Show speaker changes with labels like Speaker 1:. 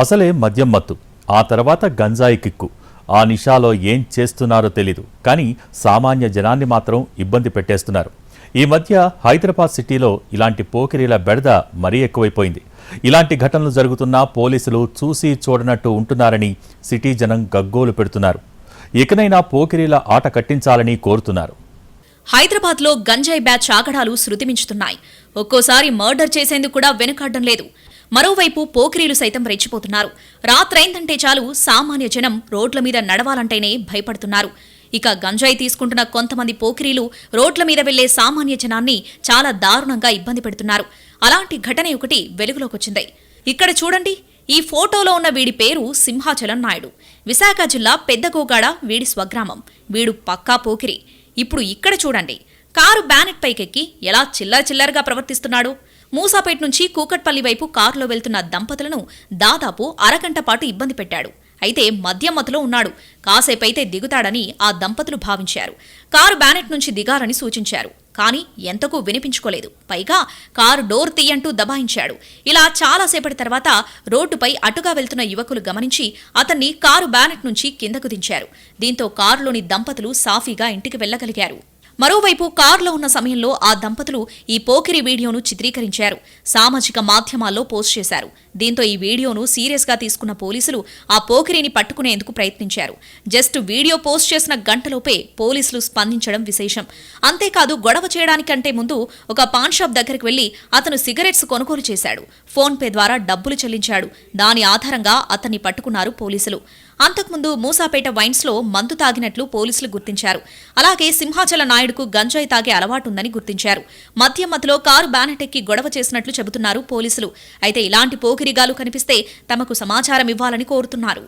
Speaker 1: అసలే మద్యం మత్తు. ఆ తర్వాత గంజాయి కిక్కు. ఆ నిషాలో ఏం చేస్తున్నారో తెలీదు. కానీ సామాన్య జనాన్ని మాత్రం ఇబ్బంది పెట్టేస్తున్నారు. ఈ మధ్య హైదరాబాద్ సిటీలో ఇలాంటి పోకిరీల బెడద మరీ ఎక్కువైపోయింది. ఇలాంటి ఘటనలు జరుగుతున్నా పోలీసులు చూసి చూడనట్టు ఉంటున్నారని సిటీ జనం గగ్గోలు పెడుతున్నారు. ఇకనైనా పోకిరీల ఆట కట్టించాలని కోరుతున్నారు.
Speaker 2: హైదరాబాద్లో గంజాయి బ్యాచ్ ఆగడాలు శృతిమించుతున్నాయి. ఒక్కోసారి మర్డర్ చేసేందుకు కూడా వెనుకాడడం లేదు. మరోవైపు పోకిరీలు సైతం రెచ్చిపోతున్నారు. రాత్రైందంటే చాలు సామాన్య జనం రోడ్ల మీద నడవాలంటేనే భయపడుతున్నారు. ఇక గంజాయి తీసుకుంటున్న కొంతమంది పోకిరీలు రోడ్ల మీద వెళ్ళే సామాన్య జనాన్ని చాలా దారుణంగా ఇబ్బంది పెడుతున్నారు. అలాంటి ఘటన ఒకటి వెలుగులోకొచ్చింది. ఇక్కడ చూడండి ఈ ఫోటోలో ఉన్న వీడి పేరు సింహాచలం నాయుడు. విశాఖ జిల్లా పెద్దగోగాడ వీడి స్వగ్రామం. వీడు పక్కా పోకిరి. ఇప్పుడు ఇక్కడ చూడండి కారు బ్యానెట్ పైకెక్కి ఎలా చిల్లర చిల్లరగా ప్రవర్తిస్తున్నాడు. మూసాపేట నుంచి కూకట్పల్లి వైపు కారులో వెళ్తున్న దంపతులను దాదాపు అరగంట పాటు ఇబ్బంది పెట్టాడు. అయితే మద్యం మత్తులో ఉన్నాడు. కాసేపైతే దిగుతాడని ఆ దంపతులు భావించారు. కారు బ్యానెట్ నుంచి దిగాలని సూచించారు. కానీ ఎంతకు వినిపించుకోలేదు. పైగా కారు డోర్ తీయంటూ దబాయించాడు. ఇలా చాలాసేపటి తర్వాత రోడ్డుపై అటుగా వెళ్తున్న యువకులు గమనించి అతన్ని కారు బ్యానెట్ నుంచి కిందకు దించారు. దీంతో కారులోని దంపతులు సాఫీగా ఇంటికి వెళ్ళగలిగారు మరోవైపు కారులో ఉన్న సమయంలో ఆ దంపతులు ఈ పోకిరి వీడియోను చిత్రీకరించారు. సామాజిక మాధ్యమాల్లో పోస్ట్ చేశారు. దీంతో ఈ వీడియోను సీరియస్గా తీసుకున్న పోలీసులు ఆ పోకిరిని పట్టుకునేందుకు ప్రయత్నించారు. జస్ట్ వీడియో పోస్ట్ చేసిన గంటలోపే పోలీసులు స్పందించడం విశేషం. అంతేకాదు గొడవ చేయడానికంటే ముందు ఒక పాన్ షాప్ దగ్గరికి వెళ్ళి అతను సిగరెట్స్ కొనుగోలు చేశాడు. ఫోన్ పే ద్వారా డబ్బులు చెల్లించాడు. దాని ఆధారంగా అతన్ని పట్టుకున్నారు పోలీసులు. అంతకుముందు మూసాపేట వైన్స్లో మందు తాగినట్లు పోలీసులు గుర్తించారు. అలాగే సింహాచల నాయుడుకు గంజాయి తాగే అలవాటుందని గుర్తించారు. మద్యం మధ్యలో కారు బ్యానెట్ గొడవ చేసినట్లు చెబుతున్నారు పోలీసులు. అయితే ఇలాంటి పోకిరిగాలు కనిపిస్తే తమకు సమాచారం ఇవ్వాలని కోరుతున్నారు.